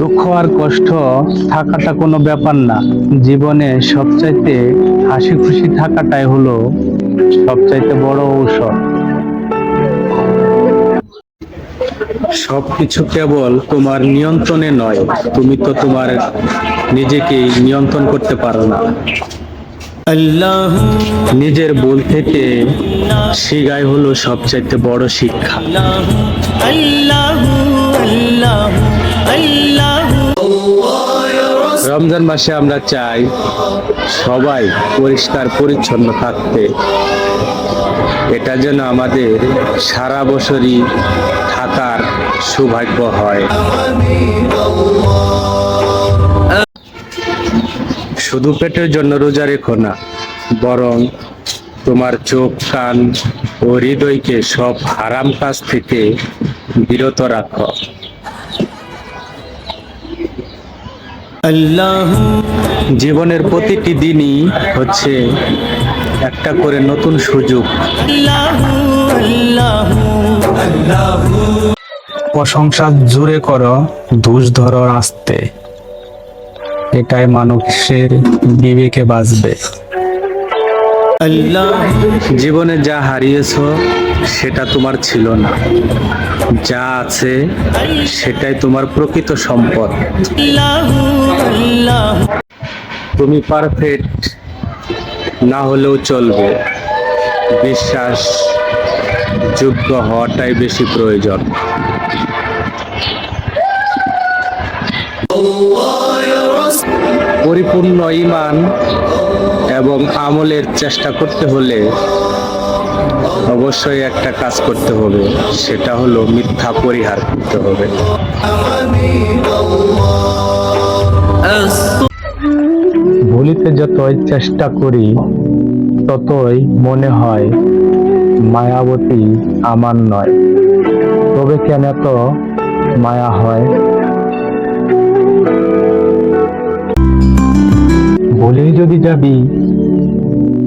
দুঃখ আর কষ্ট থাকাটা কোনো ব্যাপার না। জীবনে সবচাইতে হাসি খুশি থাকাটাই হলো সবচাইতে বড় ঔষধ। সবকিছু কেবল তোমার নিয়ন্ত্রণে নয় তুমি তো তোমার নিজেকেই নিয়ন্ত্রণ করতে পারো না। আল্লাহ নিজের ভুল থেকে শিগাই হলো সবচাইতে বড় শিক্ষা। আল্লাহ আল্লাহ আল্লাহ। রমজান মাসে আমরা চাই সবাই পরিষ্কার, পরিচ্ছন্ন থাকতে। এটা যেন আমাদের সারা বছরই থাকার সৌভাগ্য হয়। শুধু পেটের জন্য রোজা রেখো না, বরং তোমার চোখ, কান ও হৃদয়কে সব হারাম কাজ থেকে বিরত রাখো। জীবনের প্রতিটি দিনই হচ্ছে একটা করে নতুন সুযোগ। আল্লাহ আল্লাহ। প্রশংসা জুড়ে করো দোষ ধরো আস্তে এটাই মানুষের বিবেকে বাঁচবে। আল্লাহ। জীবনে যা হারিয়েছো সেটা তোমার ছিল না। যা আছে সেটাই তোমার প্রকৃত সম্পদ। তুমি পারফেক্ট না হলেও চলবে। বিশ্বাস যোগ্য হওয়াটাই বেশি প্রয়োজন। পরিপূর্ণ ইমান এবং আমলের চেষ্টা করতে হলে অবশ্যই একটা কাজ করতে হবে, সেটা হলো মিথ্যা পরিহার করতে হবে। ভুলিতে যতই চেষ্টা করি, ততই মনে হয় মায়াবতী আমার নয়। তবে কেন এত মায়া হয়? ভুলেই যদি যাবি,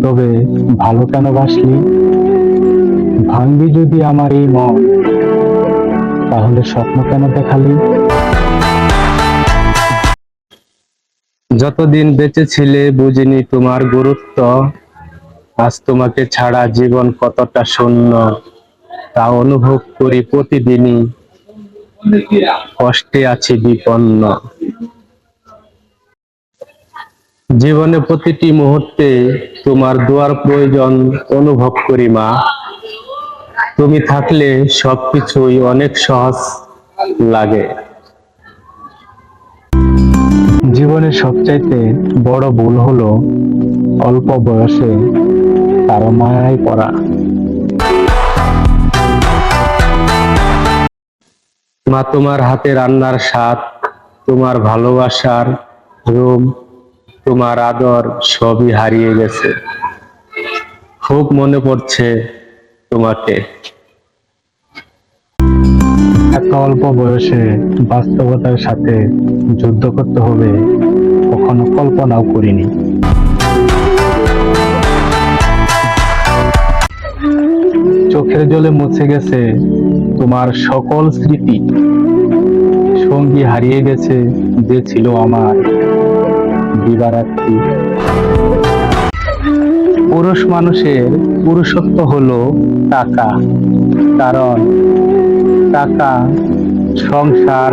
তবে ভালো কেন বাসলি? ভাঙবি যদি আমার এই মন, তাহলে স্বপ্ন কেন দেখালি? যতদিন বেঁচে ছিলে বুঝিনি তোমার গুরুত্ব। আজ তোমাকে ছাড়া জীবন কতটা শূন্য, তা অনুভব করি প্রতিদিনই। কষ্টে আছি বিপন্ন। জীবনে প্রতিটি মুহূর্তে তোমার দোয়ার প্রয়োজন অনুভব করি মা। তুমি থাকলে সবকিছুই অনেক সহজ লাগে। জীবনের সবচাইতে বড় ভুল হলো অল্প বয়সে কারও মায়ায় পড়া। মা, তোমার হাতে রান্নার স্বাদ, তোমার ভালোবাসার রূপ, তোমার আদর সবই হারিয়ে গেছে। খুব মনে পড়ছে তোমাকে। এত অল্প বয়সে বাস্তবতার সাথে যুদ্ধ করতে হবে, কখনো কল্পনাও করিনি। চোখের জলে মুছে গেছে তোমার সকল স্মৃতি। সঙ্গী হারিয়ে গেছে, যে ছিল আমার দিবারাত্রি। পুরুষ মানুষের পুরুষত্ব হলো টাকা, কারণ টাকা সংসার,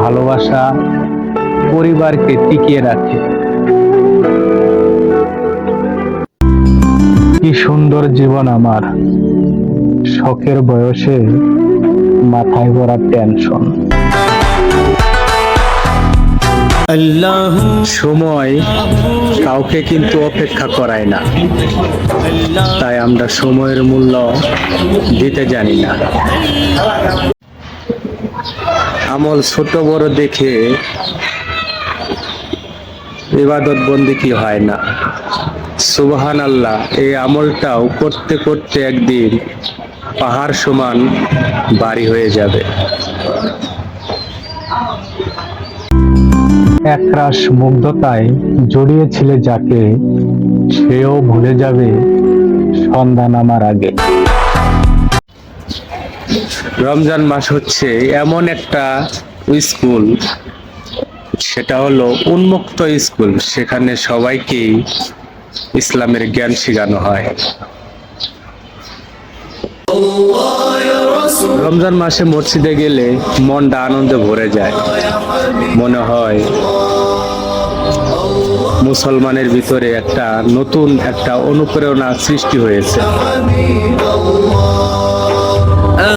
ভালোবাসা পরিবারকে টিকিয়ে রাখে। কি সুন্দর জীবন আমার। শখের বয়সে মাথায় ভরা টেনশন সময় কাউকে কিন্তু অপেক্ষা করায় না। তাই আমরা সময়ের মূল্য দিতে জানি না। আমল ছোট বড় দেখে ইবাদত বন্দি কি হয় না? সুবহান আল্লাহ এই আমলটাও করতে করতে একদিন পাহাড় সমান বাড়ি হয়ে যাবে। একরাশ মুগ্ধতায় জড়িয়েছিলে যাকে সেও ভুলে যাবে সন্ধ্যা নামার আগে। রমজান মাস হচ্ছে এমন একটা স্কুল সেটা হলো উন্মুক্ত স্কুল, সেখানে সবাইকেই ইসলামের জ্ঞান শেখানো হয়। রমজান মাসে মসজিদে গেলে মনটা আনন্দে ভরে যায়। মনে হয় মুসলমানের ভিতরে একটা নতুন একটা অনুপ্রেরণা সৃষ্টি হয়েছে।